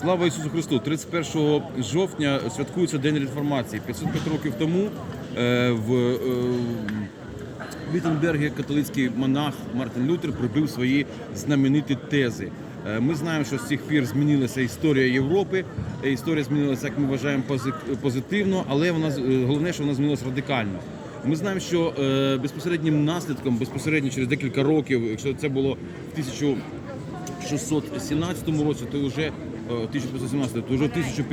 Слава Ісусу Христу! 31 жовтня святкується День реформації. 505 років тому е, в е, Віттенбергі католицький монах Мартин Лютер прибив свої знамениті тези. Е, Ми знаємо, що з цих пір змінилася історія Європи. Історія змінилася, як ми вважаємо, пози- позитивно, але вона головне, що вона змінилася радикально. Ми знаємо, що безпосереднім наслідком, безпосередньо через декілька років, якщо це було в 1000 617 році, то вже 1517, то вже в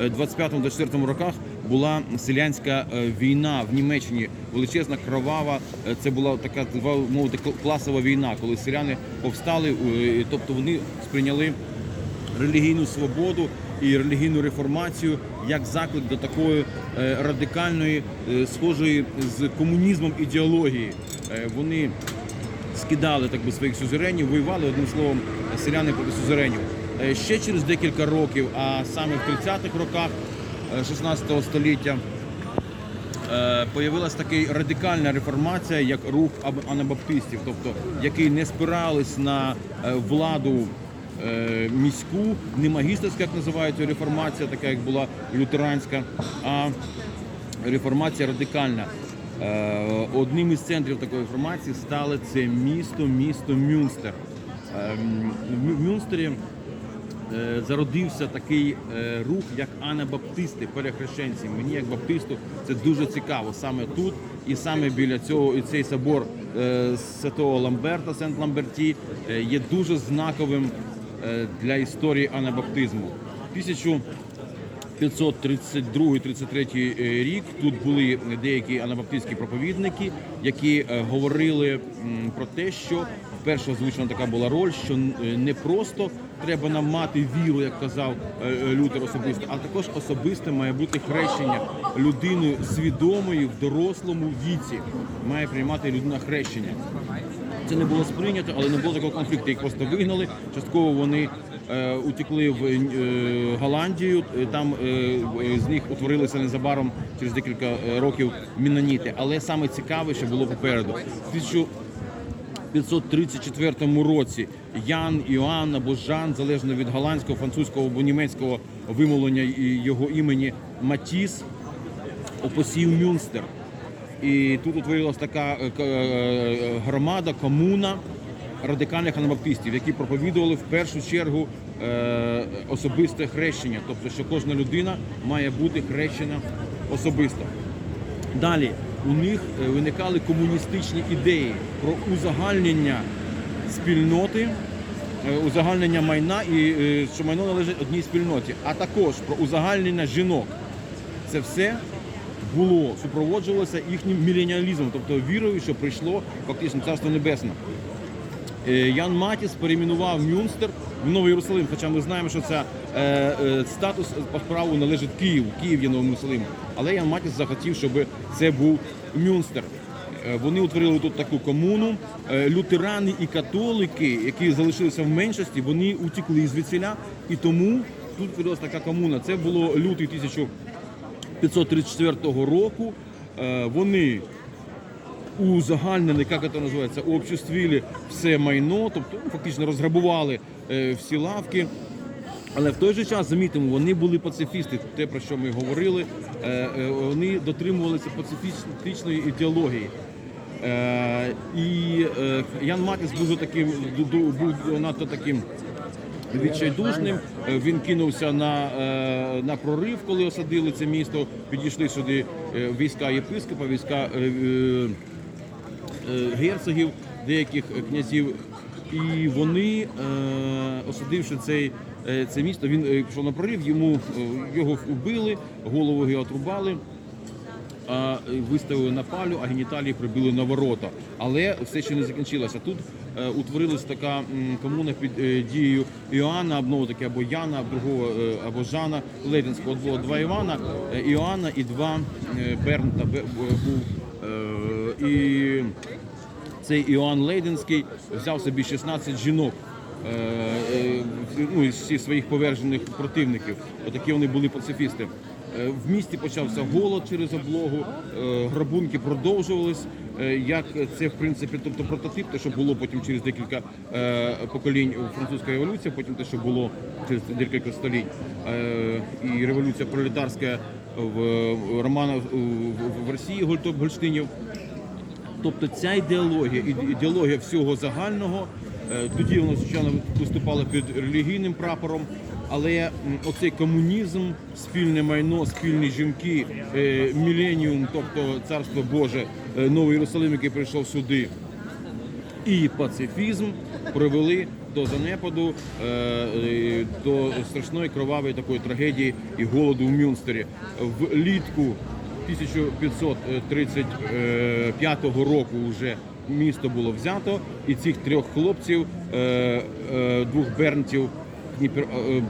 1525-24 роках була селянська е, війна в Німеччині, величезна кровава. Е, Це була така так мовити класова війна, коли селяни повстали, е, тобто вони сприйняли релігійну свободу і релігійну реформацію як заклик до такої радикальної, схожої з комунізмом ідеології. Вони скидали так би своїх сюзеренів, воювали одним словом селяни проти сюзеренів. Е, Ще через декілька років, а саме в 30-х роках е, 16 століття, е, появилась така радикальна реформація, як рух анабаптистів, тобто які не спирались на е, владу е, міську, не магістерська, як називають реформація, така як була лютеранська, а реформація радикальна. Е, Одним із центрів такої реформації стало це місто, місто Мюнстер. Ем, В Мюнстері е, зародився такий е, рух, як анабаптисти, перехрещенці. Мені, як баптисту, це дуже цікаво. Саме тут і саме біля цього і цей собор е, Святого Ламберта, Сент-Ламберті, е, є дуже знаковим е, для історії анабаптизму. 532-33 рік тут були деякі анабаптистські проповідники, які е, говорили про те, що перша озвучена така була роль, що е, не просто треба нам мати віру, як казав е, е, Лютер особисто, а також особисте має бути хрещення людини свідомої в дорослому віці. Має приймати людина хрещення. Це не було сприйнято, але не було такого конфлікту. Їх просто вигнали. Частково вони е, утекли в е, Голландію. Е, Там е, е, з них утворилися незабаром через декілька е, років міноніти. Але саме цікаве, що було попереду. В 1534 році Ян, Іоанн або Жан, залежно від голландського, французького або німецького вимовлення його імені Матіс, опосів Мюнстер. І тут утворилась така е, е, громада, комуна радикальних анабаптистів, які проповідували в першу чергу е, особисте хрещення, тобто, що кожна людина має бути хрещена особисто. Далі у них е, виникали комуністичні ідеї про узагальнення спільноти, е, узагальнення майна і е, що майно належить одній спільноті, а також про узагальнення жінок. Це все було супроводжувалося їхнім міленіалізмом, тобто вірою, що прийшло фактично царство небесне. Е, Ян Матіс перейменував Мюнстер в Новий Єрусалим, хоча ми знаємо, що це е, е, статус по справу належить Києву. Київ є Новим Єрусалимом. Але Ян Матіс захотів, щоб це був Мюнстер. Вони утворили тут таку комуну. Лютерани і католики, які залишилися в меншості, вони утекли звідсіля, і тому тут відбулася така комуна. Це було лютий 1534 року. Вони узагальнили, як це називається, обществили все майно, тобто ну, фактично розграбували е, всі лавки. Але в той же час, замітимо, вони були пацифісти, те, про що ми говорили, е, е, вони дотримувалися пацифістичної ідеології. І Ян Матіс дуже таким, був надто таким відчайдушним. Він кинувся на, на прорив, коли осадили це місто. Підійшли сюди війська єпископа, війська герцогів, деяких е, князів. І вони, е, осадивши цей, е, це місто, він е, пішов на прорив, йому е, його вбили, голову його отрубали. А е, виставили на палю, а геніталії прибили на ворота. Але все ще не закінчилося. Тут е, утворилась така комуна під е, дією Іоанна, або таки або Яна, другого е, або Жана Лейденського. От було два Івана, е, Іоанна і два е, Бернта був. І цей Іоанн Лейденський взяв собі 16 жінок. е, е, Ну, із своїх повержених противників. Отакі вони були пацифісти. Е, В місті почався голод через облогу, грабунки продовжувались. Як це в принципі, тобто прототип, те, що було потім через декілька поколінь у французька революція, потім те, що було через декілька століть, і революція пролетарська в Романа в, Росії Гольштинів. Тобто ця ідеологія, іде- ідеологія всього загального. е, Тоді воно звичайно виступало під релігійним прапором, але оцей комунізм, спільне майно, спільні жінки, е, міленіум, тобто царство Боже, е, новий Єрусалим, який прийшов сюди, і пацифізм привели до занепаду, до страшної кровавої такої трагедії і голоду в Мюнстері. Влітку 1535 року вже місто було взято, і цих трьох хлопців, е, е, двох бернтів, е,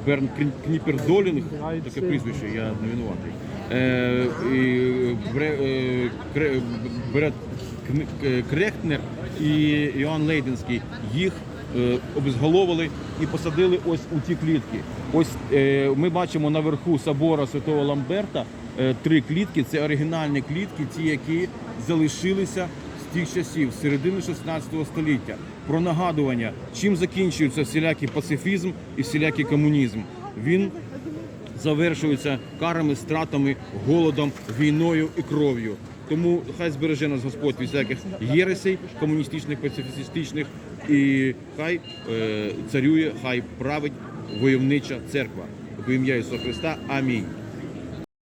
Берн Кніпердолінг, таке прізвище, я не винуватий. Е, е, Бред Крехтнер і Іоанн Лейденський їх е, обезголовили і посадили ось у ті клітки. Ось е, ми бачимо наверху собора Святого Ламберта е, три клітки. Це оригінальні клітки, ті, які залишилися з тих часів, з середини 16 століття. Про нагадування, чим закінчується всілякий пацифізм і всілякий комунізм. Він завершується карами, стратами, голодом, війною і кров'ю. Тому хай збереже нас Господь від всяких єресей, комуністичних, пацифістичних, і хай е, царює, хай править войовнича церква. В ім'я Ісуса Христа. Амінь.